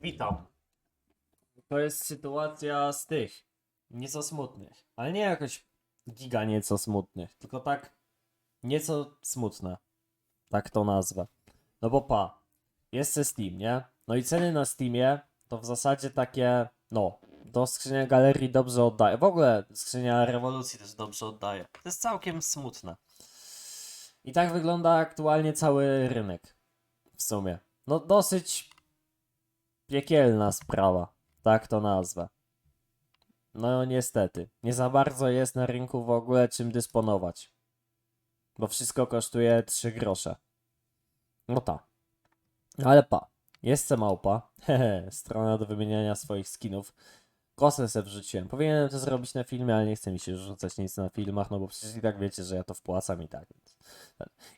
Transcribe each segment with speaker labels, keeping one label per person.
Speaker 1: Witam. To jest sytuacja z tych nieco smutnych, ale nie jakoś giga nieco smutnych, tylko tak nieco smutne. Tak to nazwę. No bo pa, jest Steam, nie? No i ceny na Steamie to w zasadzie takie, no, do skrzynia galerii dobrze oddaje. W ogóle skrzynia rewolucji też dobrze oddaje. To jest całkiem smutne. I tak wygląda aktualnie cały rynek. W sumie. No dosyć piekielna sprawa, tak to nazwę. No niestety, nie za bardzo jest na rynku w ogóle czym dysponować. Bo wszystko kosztuje 3 grosze. No tak. Ale pa, jest małpa, hehe, strona do wymieniania swoich skinów. Kosę se wrzuciłem. Powinienem to zrobić na filmie, ale nie chce mi się rzucać nic na filmach, no bo przecież i tak wiecie, że ja to wpłacam i tak. Więc...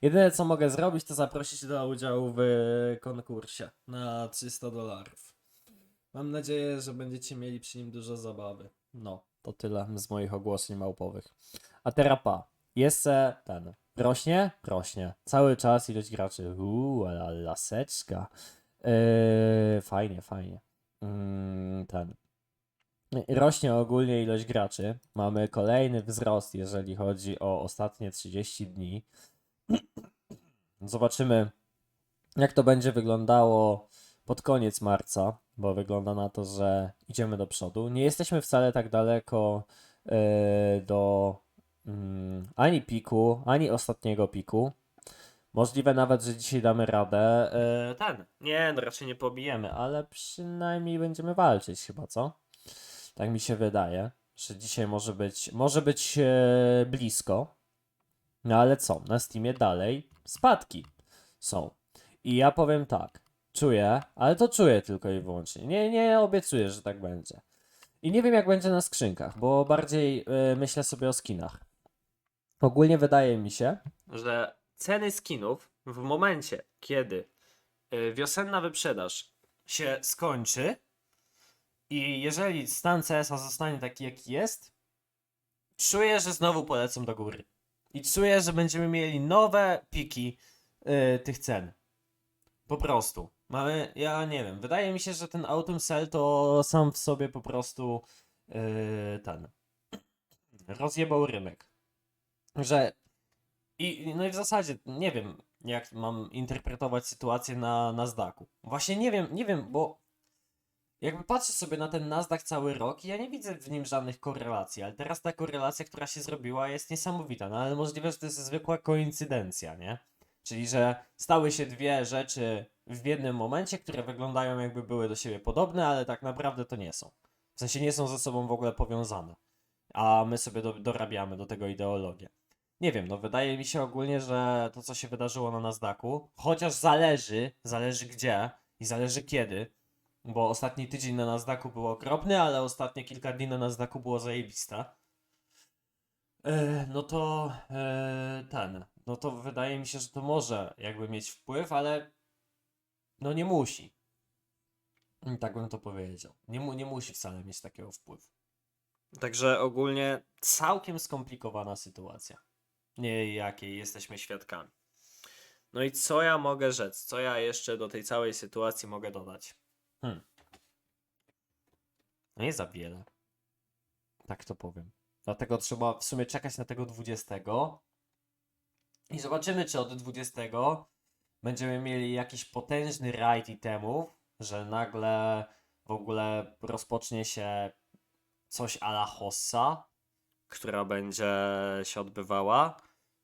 Speaker 1: Jedyne co mogę zrobić, to zaprosić do udziału w konkursie na 300 dolarów. Mam nadzieję, że będziecie mieli przy nim dużo zabawy. No, to tyle z moich ogłoszeń małpowych. A teraz pa. Jest ten. Rośnie? Rośnie. Cały czas ilość graczy. Uuu, ale laseczka. Yy, fajnie, fajnie. Mm, ten. Rośnie ogólnie ilość graczy. Mamy kolejny wzrost, jeżeli chodzi o ostatnie 30 dni. Zobaczymy, jak to będzie wyglądało pod koniec marca, bo wygląda na to, że idziemy do przodu. Nie jesteśmy wcale tak daleko e, do mm, ani piku, ani ostatniego piku. Możliwe nawet, że dzisiaj damy radę. e, ten. Nie, no raczej nie pobijemy, ale przynajmniej będziemy walczyć chyba, co? Tak mi się wydaje, że dzisiaj może być, może być e, blisko. No ale co? Na Steamie dalej spadki są. I ja powiem tak. Czuję, ale to czuję tylko i wyłącznie. Nie, nie obiecuję, że tak będzie. I nie wiem, jak będzie na skrzynkach, bo bardziej y, myślę sobie o skinach. Ogólnie wydaje mi się, że ceny skinów w momencie, kiedy y, wiosenna wyprzedaż się skończy i jeżeli stan CS-a zostanie taki, jaki jest, czuję, że znowu polecą do góry. I czuję, że będziemy mieli nowe piki y, tych cen. Po prostu. Mamy, ja nie wiem, wydaje mi się, że ten Autumn Cell to sam w sobie po prostu yy, ten rozjebał rynek. Że i no i w zasadzie nie wiem, jak mam interpretować sytuację na Nasdaqu. Właśnie nie wiem, nie wiem, bo jakby patrzę sobie na ten Nasdaq cały rok i ja nie widzę w nim żadnych korelacji, ale teraz ta korelacja, która się zrobiła jest niesamowita, no ale możliwe, że to jest zwykła koincydencja, nie? Czyli, że stały się dwie rzeczy w jednym momencie, które wyglądają jakby były do siebie podobne, ale tak naprawdę to nie są. W sensie nie są ze sobą w ogóle powiązane. A my sobie do, dorabiamy do tego ideologię. Nie wiem, no wydaje mi się ogólnie, że to co się wydarzyło na Nasdaqu, chociaż zależy, zależy gdzie i zależy kiedy, bo ostatni tydzień na Nasdaqu był okropny, ale ostatnie kilka dni na Nasdaqu było zajebiste. E, no to e, ten, no to wydaje mi się, że to może jakby mieć wpływ, ale no nie musi. Tak bym to powiedział. Nie, mu, nie musi wcale mieć takiego wpływu. Także ogólnie całkiem skomplikowana sytuacja. Nie jakiej jesteśmy świadkami. No i co ja mogę rzec? Co ja jeszcze do tej całej sytuacji mogę dodać? Hmm. No nie za wiele. Tak to powiem. Dlatego trzeba w sumie czekać na tego 20. I zobaczymy, czy od 20 będziemy mieli jakiś potężny raid itemów, że nagle w ogóle rozpocznie się coś a la hossa, która będzie się odbywała,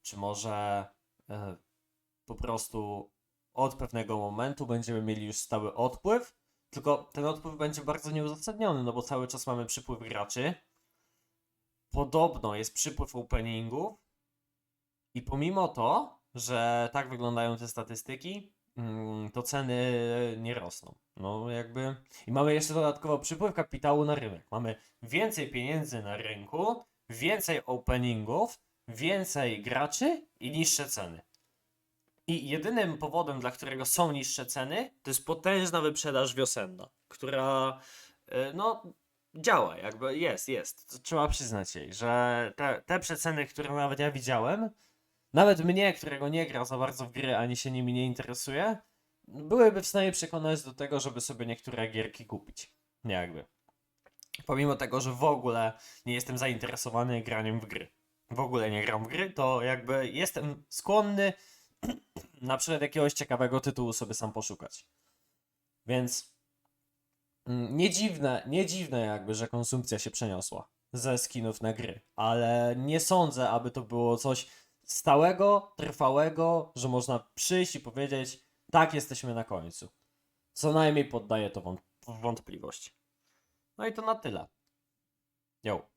Speaker 1: czy może e, po prostu od pewnego momentu będziemy mieli już stały odpływ, tylko ten odpływ będzie bardzo nieuzasadniony, no bo cały czas mamy przypływ graczy, podobno jest przypływ openingów i pomimo to, że tak wyglądają te statystyki, mm, to ceny nie rosną. No jakby. I mamy jeszcze dodatkowo przypływ kapitału na rynek. Mamy więcej pieniędzy na rynku, więcej openingów, więcej graczy i niższe ceny. I jedynym powodem, dla którego są niższe ceny, to jest potężna wyprzedaż wiosenna, która e, no działa, jakby jest, jest. To trzeba przyznać jej, że te, te przeceny, które nawet ja widziałem, nawet mnie, którego nie gra za bardzo w gry, ani się nimi nie interesuje, byłyby w stanie przekonać do tego, żeby sobie niektóre gierki kupić. Nie jakby. Pomimo tego, że w ogóle nie jestem zainteresowany graniem w gry. W ogóle nie gram w gry, to jakby jestem skłonny na przykład jakiegoś ciekawego tytułu sobie sam poszukać. Więc mm, nie dziwne, nie dziwne jakby, że konsumpcja się przeniosła ze skinów na gry, ale nie sądzę, aby to było coś stałego, trwałego, że można przyjść i powiedzieć, tak, jesteśmy na końcu. Co najmniej poddaję to wątpliwość. No i to na tyle. Yo.